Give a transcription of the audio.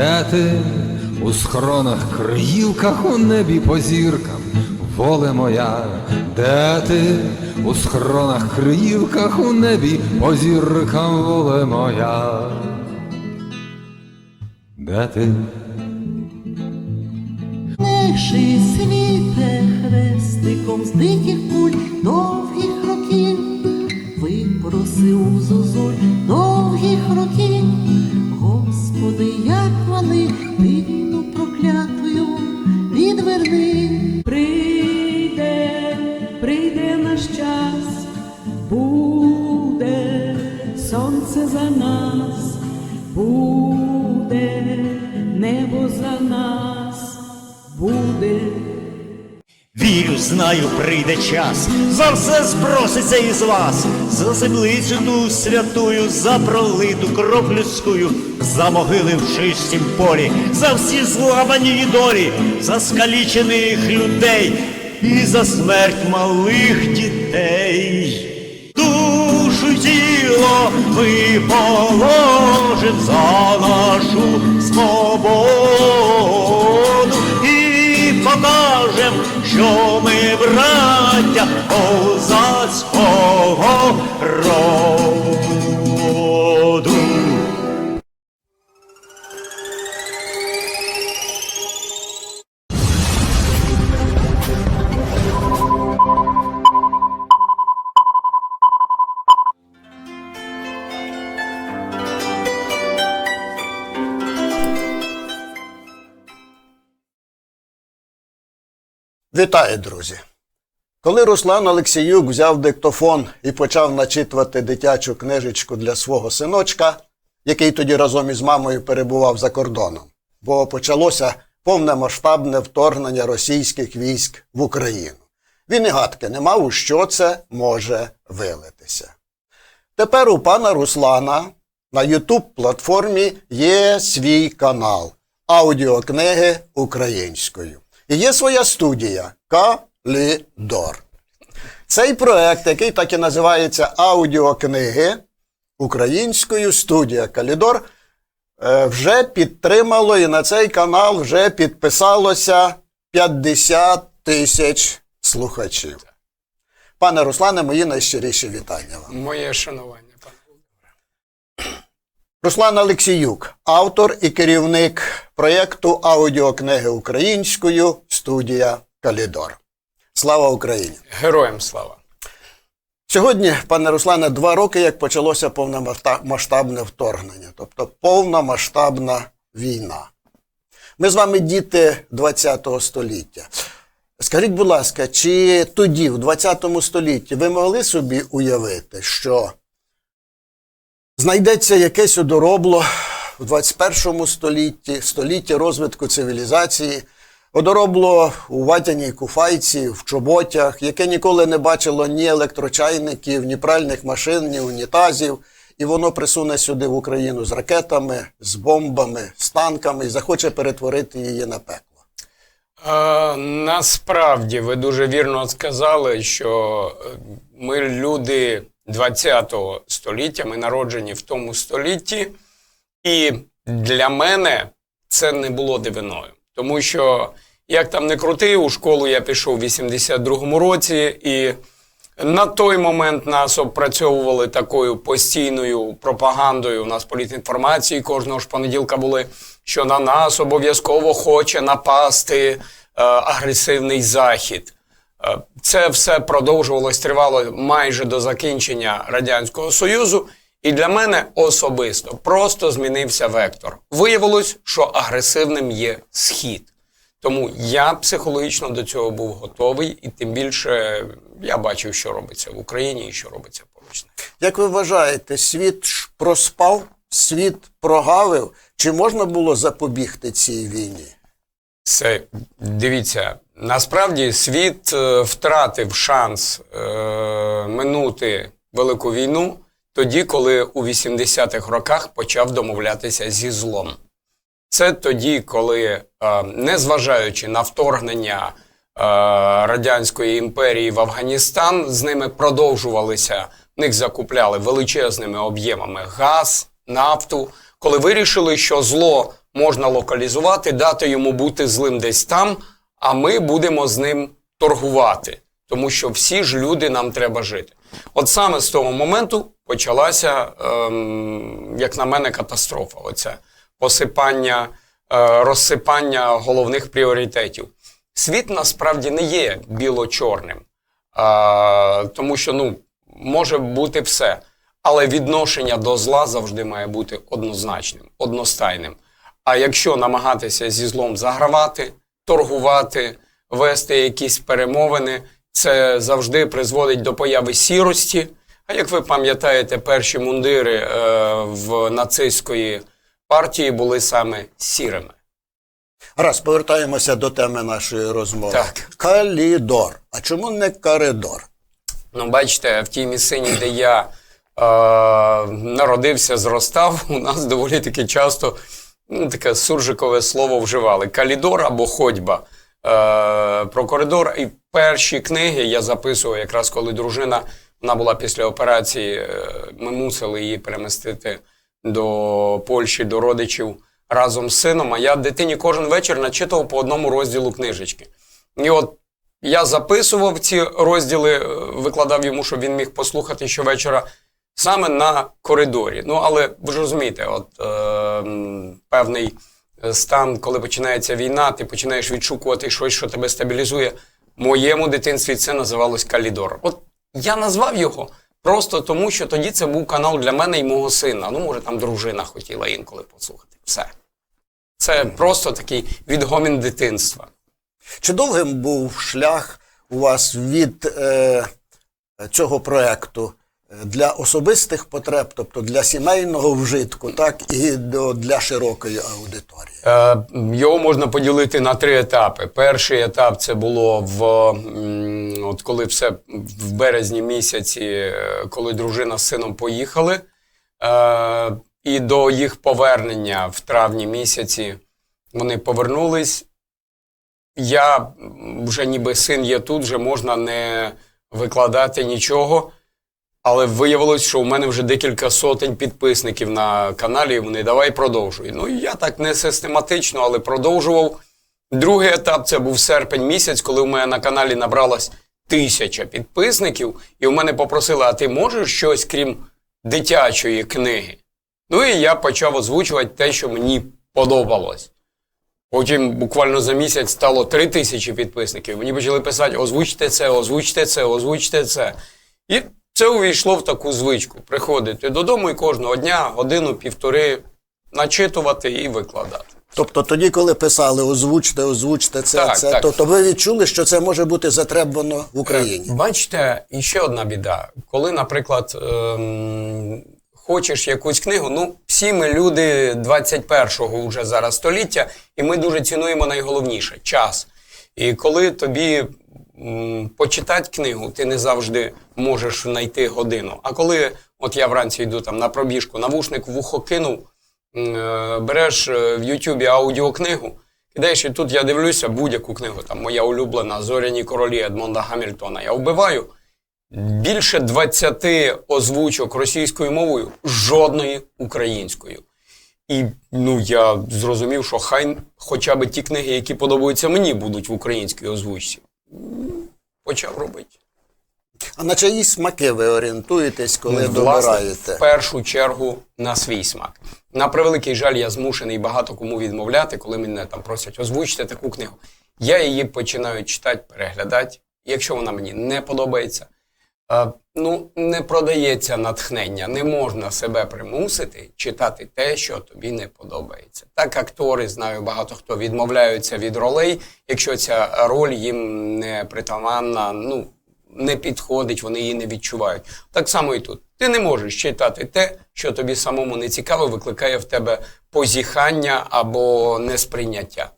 Де у схронах, криївках у небі по зіркам, воле моя, де ти у схронах, криївках у небі по зіркам, воле моя. Де ти? Неши світе хрестиком з диких куль довгих років, випросив зозуль довгих років, Господи, як вони дивну проклятою відверни. Прийде, прийде наш час, буде сонце за нас, буде небо за нас, буде. Знаю, прийде час, за все спроситься із вас, за землицю ту святую, за пролиту кров людськую, за могили в чистім полі, за всі зламані долі, за скалічених людей і за смерть малих дітей. Душу тіло ми положим за нашу свободу і покажем, що ми браття козацького роду. Вітаю, друзі! Коли Руслан Олексіюк взяв диктофон і почав начитувати дитячу книжечку для свого синочка, який тоді разом із мамою перебував за кордоном, бо почалося повномасштабне вторгнення російських військ в Україну. Він і гадки не мав, у що це може вилитися. Тепер у пана Руслана на youtube платформі є свій канал аудіокниги українською. І є своя студія Калідор. Цей проект, який так і називається Аудіокниги українською студія Калідор, е, вже підтримало і на цей канал вже підписалося 50 тисяч слухачів. Пане Руслане, мої найщиріші вітання вам. Моє шанування, пане. Руслан Олексіюк, автор і керівник проєкту аудіокниги українською студія Калідор. Слава Україні! Героям слава. Сьогодні, пане Руслане, два роки, як почалося повномасштабне вторгнення, тобто повномасштабна війна. Ми з вами діти ХХ століття. Скажіть, будь ласка, чи тоді, в ХХ столітті, ви могли собі уявити, що знайдеться якесь одоробло в 21 столітті, столітті розвитку цивілізації, одоробло у ватяній куфайці, в чоботях, яке ніколи не бачило ні електрочайників, ні пральних машин, ні унітазів, і воно присуне сюди в Україну з ракетами, з бомбами, з танками і захоче перетворити її на пекло. Е, насправді, ви дуже вірно сказали, що е, ми люди 20-го століття, ми народжені в тому столітті, і для мене це не було дивиною. Тому що, як там не крути, у школу я пішов у 82-му році, і на той момент нас опрацьовували такою постійною пропагандою. У нас політінформації кожного ж понеділка були, що на нас обов'язково хоче напасти е, агресивний захід. Е, Це все продовжувалось, тривало майже до закінчення Радянського Союзу. І для мене особисто просто змінився вектор. Виявилось, що агресивним є схід. Тому я психологічно до цього був готовий, і тим більше я бачив, що робиться в Україні і що робиться поруч. Як ви вважаєте, світ проспав, світ прогавив? Чи можна було запобігти цій війні? Це дивіться, насправді світ е, втратив шанс е, минути велику війну тоді, коли у 80-х роках почав домовлятися зі злом. Це тоді, коли, е, незважаючи на вторгнення е, Радянської імперії в Афганістан, з ними продовжувалися, в них закупляли величезними об'ємами газ, нафту. Коли вирішили, що зло можна локалізувати, дати йому бути злим десь там, а ми будемо з ним торгувати. Тому що всі ж люди нам треба жити. От саме з того моменту почалася, ем, як на мене, катастрофа. Оця посипання, е, розсипання головних пріоритетів. Світ насправді не є біло-чорним, тому що ну, може бути все. Але відношення до зла завжди має бути однозначним, одностайним. А якщо намагатися зі злом загравати, торгувати, вести якісь перемовини, це завжди призводить до появи сірості. А як ви пам'ятаєте, перші мундири е, в нацистської партії були саме сірими. Раз повертаємося до теми нашої розмови. Так. Калідор. А чому не коридор? Ну, бачите, в тій місцині, де я е, народився, зростав, у нас доволі таки часто ну, таке суржикове слово вживали: калідор або ходьба. Е, про коридор. І перші книги я записував якраз коли дружина вона була після операції. е, Ми мусили її перемістити до Польщі, до родичів разом з сином. А я дитині кожен вечір начитував по одному розділу книжечки. І от я записував ці розділи, е, викладав йому, щоб він міг послухати щовечора саме на коридорі. Ну, але ви ж розумієте, от е, певний стан, коли починається війна, ти починаєш відшукувати щось, що тебе стабілізує. Моєму дитинстві це називалось Калідор. От я назвав його просто тому, що тоді це був канал для мене і мого сина. Ну, може, там дружина хотіла інколи послухати. Все. Це просто такий відгомін дитинства. Чи довгим був шлях у вас від е, цього проекту для особистих потреб, тобто для сімейного вжитку, так і для широкої аудиторії? Е, Його можна поділити на три етапи. Перший етап це було в от коли все в березні місяці, е, коли дружина з сином поїхали, е, і до їх повернення в травні місяці вони повернулись. Я вже ніби син є тут, вже можна не викладати нічого. Але виявилось, що у мене вже декілька сотень підписників на каналі, і вони давай продовжуй. Ну, я так не систематично, але продовжував. Другий етап це був серпень місяць, коли у мене на каналі набралось тисяча підписників, і у мене попросили, а ти можеш щось крім дитячої книги? Ну і я почав озвучувати те, що мені подобалось. Потім буквально за місяць стало три тисячі підписників. Мені почали писати: озвучте це, озвучте це, озвучте це. І це увійшло в таку звичку: приходити додому і кожного дня годину-півтори начитувати і викладати. Тобто тоді, коли писали озвучте, озвучте це, Так, це, так. тобто ви відчули, що це може бути затребувано в Україні. Бачите, і ще одна біда. Коли, наприклад, ем, хочеш якусь книгу, ну, всі ми люди 21-го вже зараз століття, і ми дуже цінуємо найголовніше час. І коли тобі почитати книгу, ти не завжди можеш знайти годину. А коли от я вранці йду там на пробіжку, навушник в вухо кинув, е, береш е, в Ютубі аудіокнигу, кидаєш, і тут я дивлюся будь-яку книгу. Там моя улюблена Зоряні королі Едмонда Гамільтона. Я вбиваю. Більше 20 озвучок російською мовою, жодної українською. І ну я зрозумів, що хай хоча б ті книги, які подобаються мені, будуть в українській озвучці. Почав робити. А на чиї смаки ви орієнтуєтесь, коли Ну, власне, добираєте? в першу чергу на свій смак. На превеликий жаль, я змушений багато кому відмовляти, коли мене там просять озвучити таку книгу. Я її починаю читати, переглядати. Якщо вона мені не подобається, ну не продається натхнення, не можна себе примусити читати те, що тобі не подобається. Так актори знаю, багато хто відмовляються від ролей, якщо ця роль їм не притаманна, ну не підходить, вони її не відчувають. Так само і тут. Ти не можеш читати те, що тобі самому не цікаво, викликає в тебе позіхання або несприйняття.